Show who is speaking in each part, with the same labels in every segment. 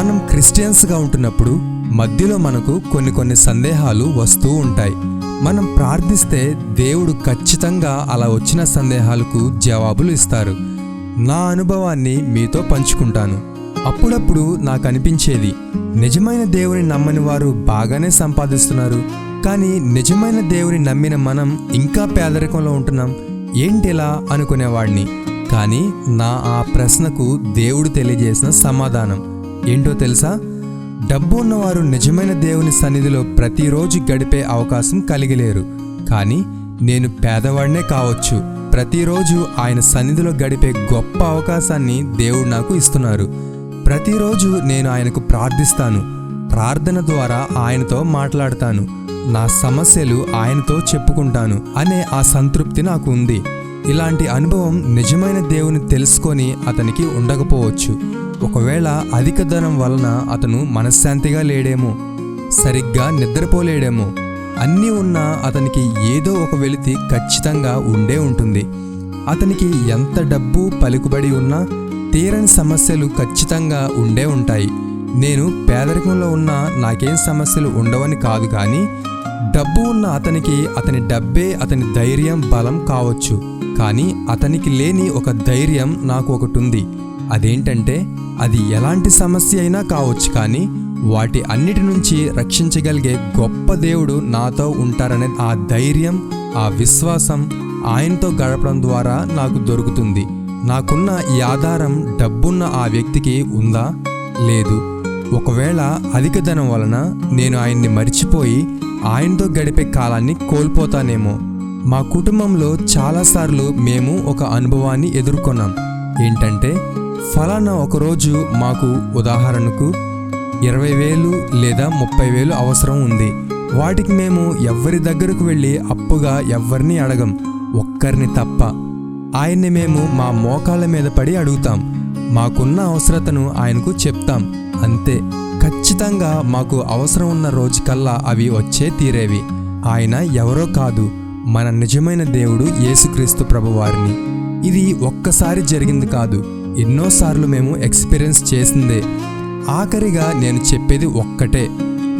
Speaker 1: మనం క్రిస్టియన్స్గా ఉంటున్నప్పుడు మధ్యలో మనకు కొన్ని కొన్ని సందేహాలు వస్తూ ఉంటాయి. మనం ప్రార్థిస్తే దేవుడు ఖచ్చితంగా అలా వచ్చిన సందేహాలకు జవాబులు ఇస్తారు. నా అనుభవాన్ని మీతో పంచుకుంటాను. అప్పుడప్పుడు నాకు అనిపించేది నిజమైన దేవుని నమ్మని వారు బాగానే సంపాదిస్తున్నారు. కానీ నిజమైన దేవుని నమ్మిన మనం ఇంకా పేదరికంలో ఉంటున్నాం. ఏంటిలా అనుకునేవాడిని? కానీ నా ఆ ప్రశ్నకు దేవుడు తెలియజేసిన సమాధానం. ఏంటో తెలుసా? డబ్బు ఉన్నవారు నిజమైన దేవుని సన్నిధిలో ప్రతిరోజు గడిపే అవకాశం కలిగిలేరు. కానీ నేను పేదవాడినే కావచ్చు. ప్రతిరోజు ఆయన సన్నిధిలో గడిపే గొప్ప అవకాశాన్ని దేవుడు నాకు ఇస్తున్నారు. ప్రతిరోజు నేను ఆయనకు ప్రార్థిస్తాను. ప్రార్థన ద్వారా ఆయనతో మాట్లాడతాను. నా సమస్యలు ఆయనతో చెప్పుకుంటాను అనే ఆ సంతృప్తి నాకు ఉంది. ఇలాంటి అనుభవం నిజమైన దేవుని తెలుసుకొని అతనికి ఉండకపోవచ్చు. ఒకవేళ అధిక ధనం వలన అతను మనశ్శాంతిగా లేడేమో సరిగ్గా నిద్రపోలేడేమో అన్నీ ఉన్నా అతనికి ఏదో ఒక వెలితి ఖచ్చితంగా ఉండే ఉంటుంది. అతనికి ఎంత డబ్బు పలుకుబడి ఉన్నా తీరని సమస్యలు ఖచ్చితంగా ఉండే ఉంటాయి. నేను పేదరికంలో ఉన్నా నాకేం సమస్యలు ఉండవని కాదు కానీ డబ్బు ఉన్న అతనికి అతని డబ్బే అతని ధైర్యం బలం కావచ్చు. కానీ అతనికి లేని ఒక ధైర్యం నాకు ఒకటి ఉంది. అదేంటంటే అది ఎలాంటి సమస్య అయినా కావచ్చు కానీ వాటి అన్నిటి నుంచి రక్షించగలిగే గొప్ప దేవుడు నాతో ఉంటారనే ఆ ధైర్యం ఆ విశ్వాసం ఆయనతో గడపడం ద్వారా నాకు దొరుకుతుంది. నాకున్న ఈ ఆధారం డబ్బున్న ఆ వ్యక్తికి ఉందా? లేదు. ఒకవేళ అధిక ధనం వలన నేను ఆయన్ని మర్చిపోయి ఆయనతో గడిపే కాలాన్ని కోల్పోతానేమో. మా కుటుంబంలో చాలాసార్లు మేము ఒక అనుభవాన్ని ఎదుర్కొన్నాం. ఏంటంటే ఫలానా ఒకరోజు మాకు ఉదాహరణకు ఇరవై వేలు లేదా ముప్పై వేలు అవసరం ఉంది. వాటికి మేము ఎవ్వరి దగ్గరకు వెళ్ళి అప్పుగా ఎవ్వరిని అడగం. ఒక్కరిని తప్ప. ఆయన్ని మేము మా మోకాళ్ళ మీద పడి అడుగుతాం. మాకున్న అవసరతను ఆయనకు చెప్తాం. అంతే. ఖచ్చితంగా మాకు అవసరం ఉన్న రోజుకల్లా అవి వచ్చే తీరేవి. ఆయన ఎవరో కాదు. మన నిజమైన దేవుడు యేసుక్రీస్తు ప్రభువారిని. ఇది ఒక్కసారి జరిగింది కాదు. ఎన్నోసార్లు మేము ఎక్స్పీరియన్స్ చేసిందే. ఆఖరిగా నేను చెప్పేది ఒక్కటే.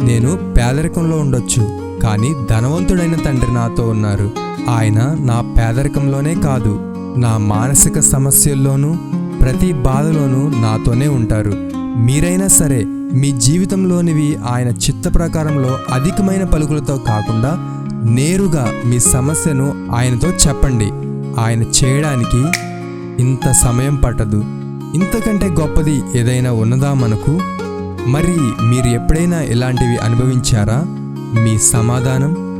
Speaker 1: నేను పేదరికంలో ఉండొచ్చు కానీ ధనవంతుడైన తండ్రి నాతో ఉన్నారు. ఆయన నా పేదరికంలోనే కాదు నా మానసిక సమస్యల్లోనూ ప్రతి బాధలోనూ నాతోనే ఉంటారు. మీరైనా సరే మీ జీవితంలోనివి ఆయన చిత్త ప్రకారంలో అధికమైన పలుకులతో కాకుండా నేరుగా మీ సమస్యను ఆయనతో చెప్పండి. ఆయన చేయడానికి ఇంత సమయం పట్టదు. ఇంతకంటే గొప్పది ఏదైనా ఉన్నదా మనకు మరి మీరు ఎప్పుడైనా ఇలాంటివి అనుభవించారా? మీ సమాధానం?